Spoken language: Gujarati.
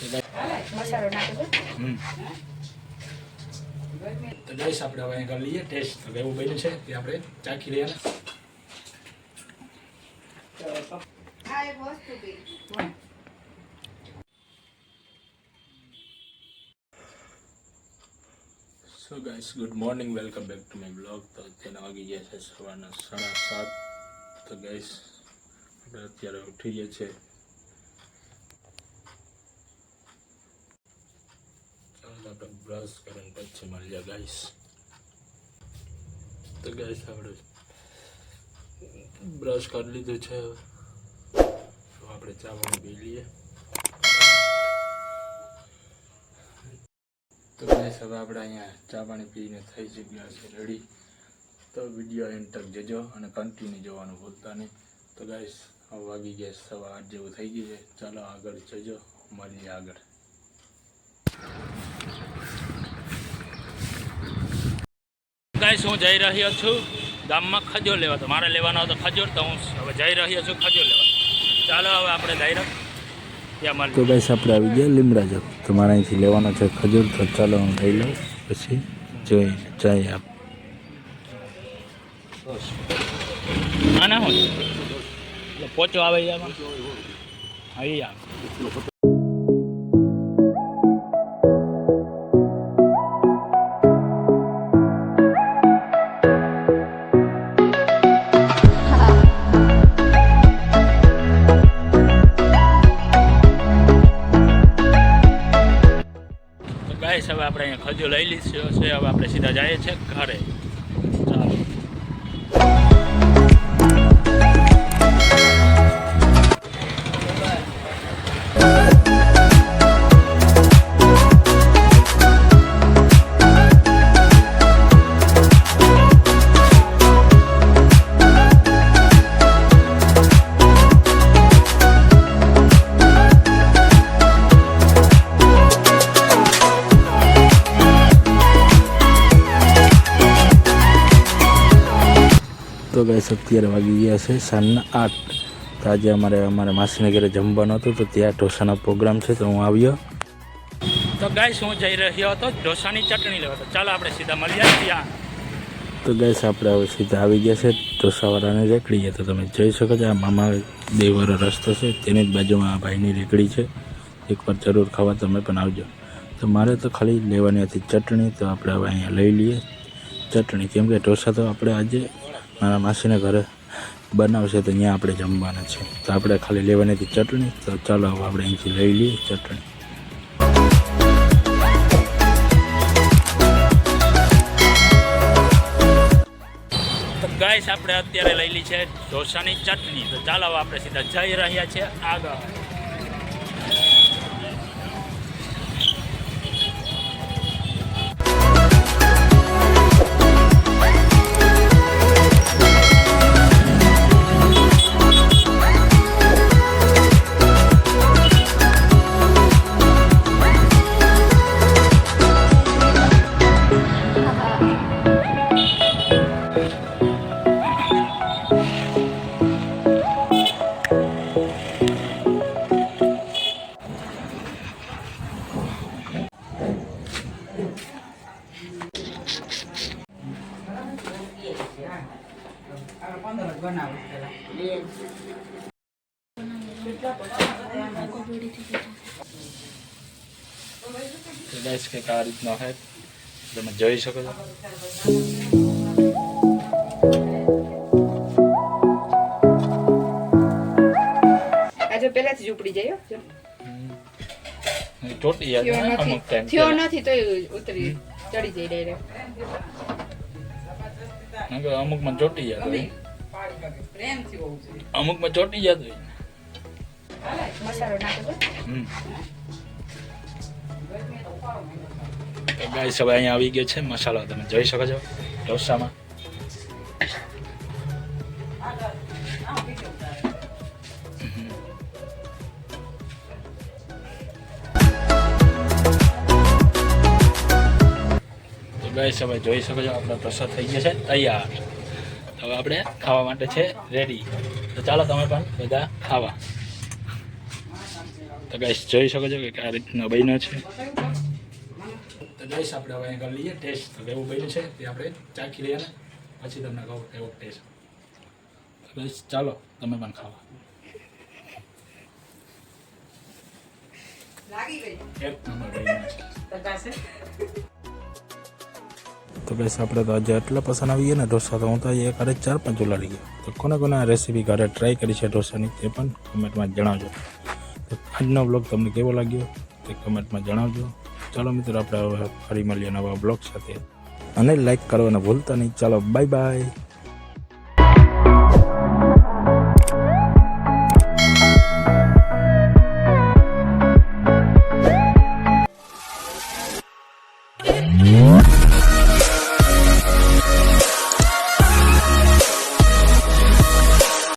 મસાલો તો ગઈશ આપણે હવે લઈએ. ટેસ્ટ તો કેવું બન્યું છે. તે આપણે ચાખી લઈએ so guys good morning welcome back to my blog તો અત્યારે વાગી ગયા છે સવારના સાડા સાત. તો ગાઈસ આપણે અત્યારે ઉઠી ગયા છે. આપણે બ્રશ કરીને પછી મળીએ ગાઈસ તો ગાઈસ આપણે બ્રશ કરી લીધું છે તો આપણે ચા પી લઈએ તો ગાઈસ હવે આપણે અહીંયા ચા પાણી પીને થઈ ચૂક્યા છે રેડી તો વીડિયો એન્ડ તક જજો અને કન્ટિન્યુ જોવાનું ભૂલતા નહીં તો ગાઈસ વાગી ગયા સવા આઠ જેવું થઈ ગયું છે ચાલો આગળ જજો મળીએ આગળ ગાઈસ હું જઈ રહ્યો છું. ગામમાં ખજૂર લેવા તો મારે લેવાનો હતો ખજૂર તો હું હવે જઈ રહ્યો છું ખજૂર લેવા. ચાલો હવે આપણે ડાયરેક્ટ ત્યાં તો ગાઈસ આપણે આવી ગયા લીમડાજક તો મારે અહીંથી લેવાનો છે ખજૂર તો ચાલો હું લઈ લઉં. પછી જોઈ જઈએ આપ. આના હું? એટલે પોચો આવે આવી આવે. ગાઈસ હવે આપણે અહીંયા ખજૂર લઈ લીધો છે. હવે આપણે સીધા જઈએ છીએ ઘરે. તો ગાઈસ અત્યારે વાગી ગયા છે સાંજના આઠ. તો આજે અમારે અમારે માસીને ઘરે જમવાનું હતું તો ત્યાં ઢોસાનો પ્રોગ્રામ છે તો હું આવ્યો. તો ગાઈસ હું જઈ રહ્યો હતો ઢોસાની ચટણી લેવા. તો ચાલો આપણે સીધા મળીએ ત્યાં. તો ગાઈસ આપણે હવે સીધા આવી ગયા છે ઢોસાવાળાને રેકડીએ તો તમે જોઈ શકો છો આ મામા દેવવાળો રસ્તો છે તેની જ બાજુમાં આ ભાઈની રેકડી છે. એકવાર જરૂર ખાવા તમે પણ આવજો. તો મારે તો ખાલી લેવાની હતી ચટણી તો આપણે હવે અહીંયા લઈ લઈએ. ચટણી કેમ કે ઢોસા તો આપણે આજે મારા માસીને ઘરે બનાવશે તો ત્યાં આપણે જમવાના છે. તો આપણે ખાલી લેવાની હતી ચટણી. તો ચાલો હવે આપણે અહીંથી લઈ લઈએ ચટણી. તો ગાઈસ, આપણે અત્યારે લઈ લી છે ઢોસાની ચટણી. તો ચાલો આપણે સીધા જઈ રહ્યા છીએ આગળ. ગાઈસ કંઈક આ રીતનો છે તમે જોઈ શકો છો. આ જો પહેલાથી જ ઉપડી જાય હો, જો. ચોટી જાય નથી. અમુક ટાઈમ થયો નથી તો ઉતરી ચડી જાય ડાયરેક્ટ અમુકમાં ચોટી જતો હોય. અમુકમાં ચોટી જતો ગાઈસ હવે અહીંયા આવી ગયો છે મસાલો. તમે જોઈ શકો છો ઢોસામાં. તો હવે જોઈ શકો છો આપણો પ્રસાદ થઈ ગયો છે તૈયાર. હવે આપણે ખાવા માટે છે રેડી તો ચાલો તમે પણ બધા ખાવા. તો ગાઈસ જોઈ શકો છો કે આ રીતનો બન્યો છે. તો ગાઈસ આપણે હવે અહીં કરી લઈએ ટેસ્ટ તો કેવું બન્યું છે તે આપણે ચાખી લઈએ પછી તમને કહું કેવો ટેસ્ટ તો ગાઈસ ચાલો તમે પણ ખાવા. લાગી ગઈ. એક નંબર બન્યો છે. તકાશે તો બસ આપણે તો આજે એટલા પસંદ આવી ગયા ને ઢોસા તો હું તો આજે ઘરે ચાર પાંચ ઉલાડી લઈએ તો કોને કોને આ રેસીપી ઘરે ટ્રાય કરી છે ઢોસાની તે પણ કમેન્ટમાં જણાવજો. તો આજનો બ્લોગ તમને કેવો લાગ્યો તે કમેન્ટમાં જણાવજો. ચાલો મિત્રો આપણે હવે ફરી મળીએ નવા બ્લોગ સાથે. અને લાઈક કરવાના ભૂલતા નહીં. ચાલો બાય બાય